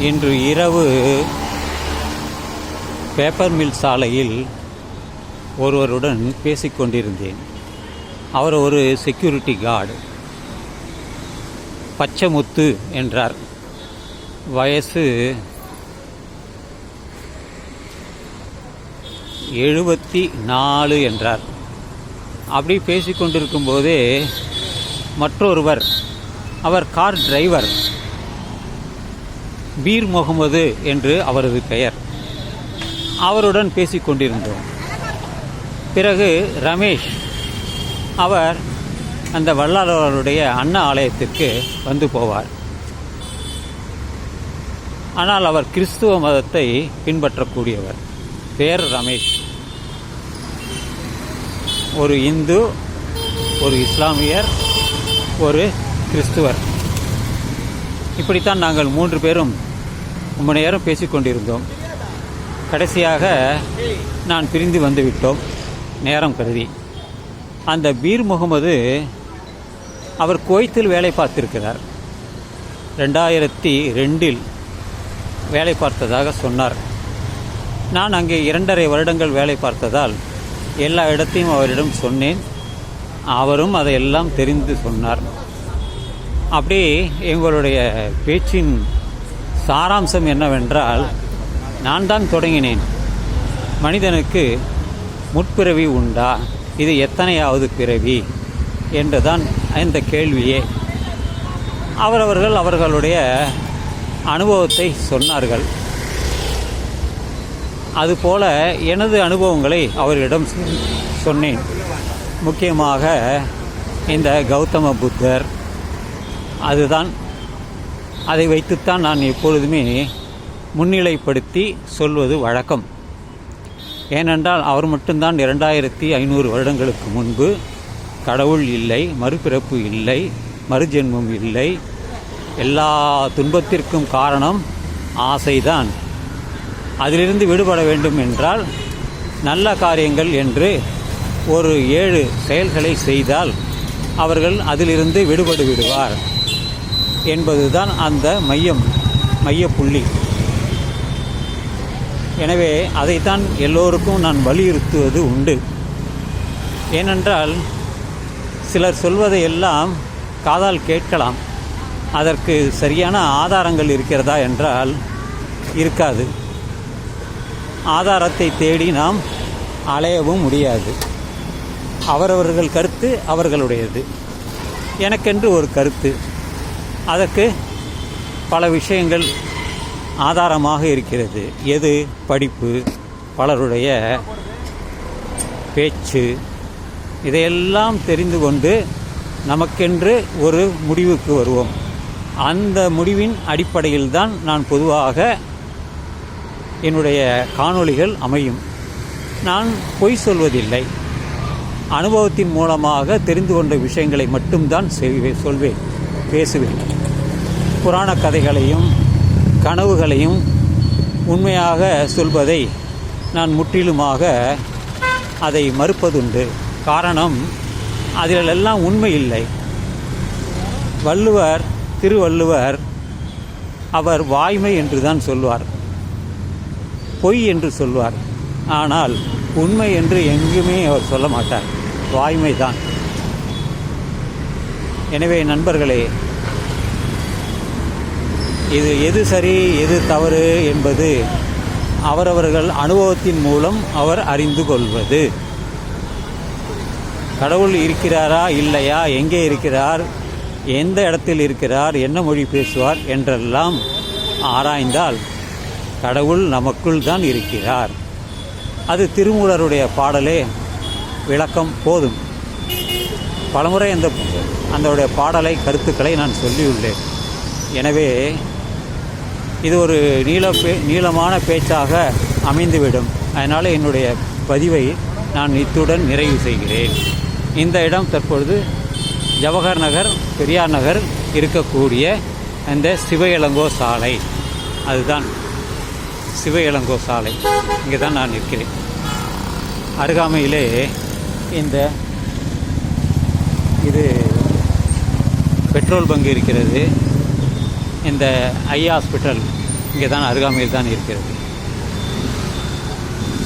இன்று இரவு paper mill சாலையில் ஒருவருடன் பேசிக்கொண்டிருந்தேன். அவர் ஒரு செக்யூரிட்டி கார்டு பச்சைமுத்து என்றார். வயசு எழுபத்தி நாலு என்றார். அப்படி பேசிக்கொண்டிருக்கும் போதே மற்றொருவர் அவர் கார் டிரைவர் பீர் முகமது என்று அவரது பெயர். அவருடன் பேசிக்கொண்டிருந்தோம் பிறகு ரமேஷ் அவர் அந்த வல்லாளருடைய அண்ணா ஆலயத்திற்கு வந்து போவார். ஆனால் அவர் கிறிஸ்துவ மதத்தை பின்பற்றக்கூடியவர். பேர் ரமேஷ். ஒரு இந்து ஒரு இஸ்லாமியர் ஒரு கிறிஸ்துவர். இப்படித்தான் நாங்கள் மூன்று பேரும் ரொம்ப நேரம் பேசிக்கொண்டிருந்தோம். கடைசியாக நான் பிரிந்து வந்துவிட்டோம். நேரம் கருதி. அந்த பீர் முகமது அவர் குவைத்தில் வேலை பார்த்திருக்கிறார். ரெண்டாயிரத்தி ரெண்டில் வேலை பார்த்ததாக சொன்னார். நான் அங்கே இரண்டரை வருடங்கள் வேலை பார்த்ததால் எல்லா இடத்தையும் அவரிடம் சொன்னேன். அவரும் அதையெல்லாம் தெரிந்து சொன்னார். அப்படியே எங்களுடைய பேச்சின் சாராம்சம் என்னவென்றால் நான் தான் தொடங்கினேன். மனிதனுக்கு முற்பிறவி உண்டா? இது எத்தனையாவது பிறவி? என்றுதான் இந்த கேள்வியே. அவரவர்கள் அவர்களுடைய அனுபவத்தை சொன்னார்கள். அதுபோல எனது அனுபவங்களை அவரிடம் சொன்னேன். முக்கியமாக இந்த கௌதம புத்தர் அதுதான் அதை வைத்துத்தான் நான் எப்பொழுதுமே முன்னிலைப்படுத்தி சொல்வது வழக்கம். ஏனென்றால் அவர் மட்டும்தான் இரண்டாயிரத்தி ஐநூறு வருடங்களுக்கு முன்பு கடவுள் இல்லை மறுபிறப்பு இல்லை மறுஜென்மம் இல்லை. எல்லா துன்பத்திற்கும் காரணம் ஆசைதான். அதிலிருந்து விடுபட வேண்டும் என்றால் நல்ல காரியங்கள் என்று ஒரு ஏழு செயல்களை செய்தால் அவர்கள் அதிலிருந்து விடுபட்டு விடுவார். என்பதுதான் அந்த மையம் மையப்புள்ளி. எனவே அதைத்தான் எல்லோருக்கும் நான் வலியுறுத்துவது உண்டு. ஏனென்றால் சிலர் சொல்வதை எல்லாம் காதால் கேட்கலாம். அதற்கு சரியான ஆதாரங்கள் இருக்கிறதா என்றால் இருக்காது. ஆதாரத்தை தேடி நாம் அலையவும் முடியாது. அவரவர்கள் கருத்து அவர்களுடையது. எனக்கென்று ஒரு கருத்து. அதற்கு பல விஷயங்கள் ஆதாரமாக இருக்கிறது. எது? படிப்பு பலருடைய பேச்சு. இதையெல்லாம் தெரிந்து கொண்டு நமக்கென்று ஒரு முடிவுக்கு வருவோம். அந்த முடிவின் அடிப்படையில் தான் நான் பொதுவாக என்னுடைய காணொளிகள் அமையும். நான் பொய் சொல்வதில்லை. அனுபவத்தின் மூலமாக தெரிந்து கொண்ட விஷயங்களை மட்டும்தான் செய்வேன் சொல்வேன். பேசுவேன். புராண கதைகளையும் கனவுகளையும் உண்மையாக சொல்வதை நான் முற்றிலுமாக அதை மறுப்பதுண்டு. காரணம் அதிலெல்லாம் உண்மை இல்லை. வள்ளுவர் திருவள்ளுவர் அவர் வாய்மை என்று தான் சொல்வார். பொய் என்று சொல்வார். ஆனால் உண்மை என்று எங்குமே அவர் சொல்ல மாட்டார். வாய்மை தான் எனவே நண்பர்களே இது எது சரி எது தவறு என்பது அவரவர்கள் அனுபவத்தின் மூலம் அவர் அறிந்து கொள்வது. கடவுள் இருக்கிறாரா இல்லையா எங்கே இருக்கிறார் எந்த இடத்தில் இருக்கிறார் என்ன மொழி பேசுவார் என்றெல்லாம் ஆராய்ந்தால் கடவுள் நமக்குள் தான் இருக்கிறார். அது திருமூலருடைய பாடலே விளக்கம் போதும். பலமுறை அந்த அந்த பாடலை கருத்துக்களை நான் சொல்லியுள்ளேன். எனவே இது ஒரு நீள பே நீளமான பேச்சாக அமைந்துவிடும். அதனால் என்னுடைய பதிவை நான் இத்துடன் நிறைவு செய்கிறேன். இந்த இடம் தற்பொழுது ஜவஹர் நகர் பெரியார் நகர் இருக்கக்கூடிய அந்த சிவ சாலை. அதுதான் சிவ சாலை. இங்கே தான் நான் இருக்கிறேன் அருகாமையிலே இந்த இது பெட்ரோல் பங்கு இருக்கிறது. இந்த ஐ ஹாஸ்பிட்டல் இங்கே தான் அருகாமையில் தான் இருக்கிறது.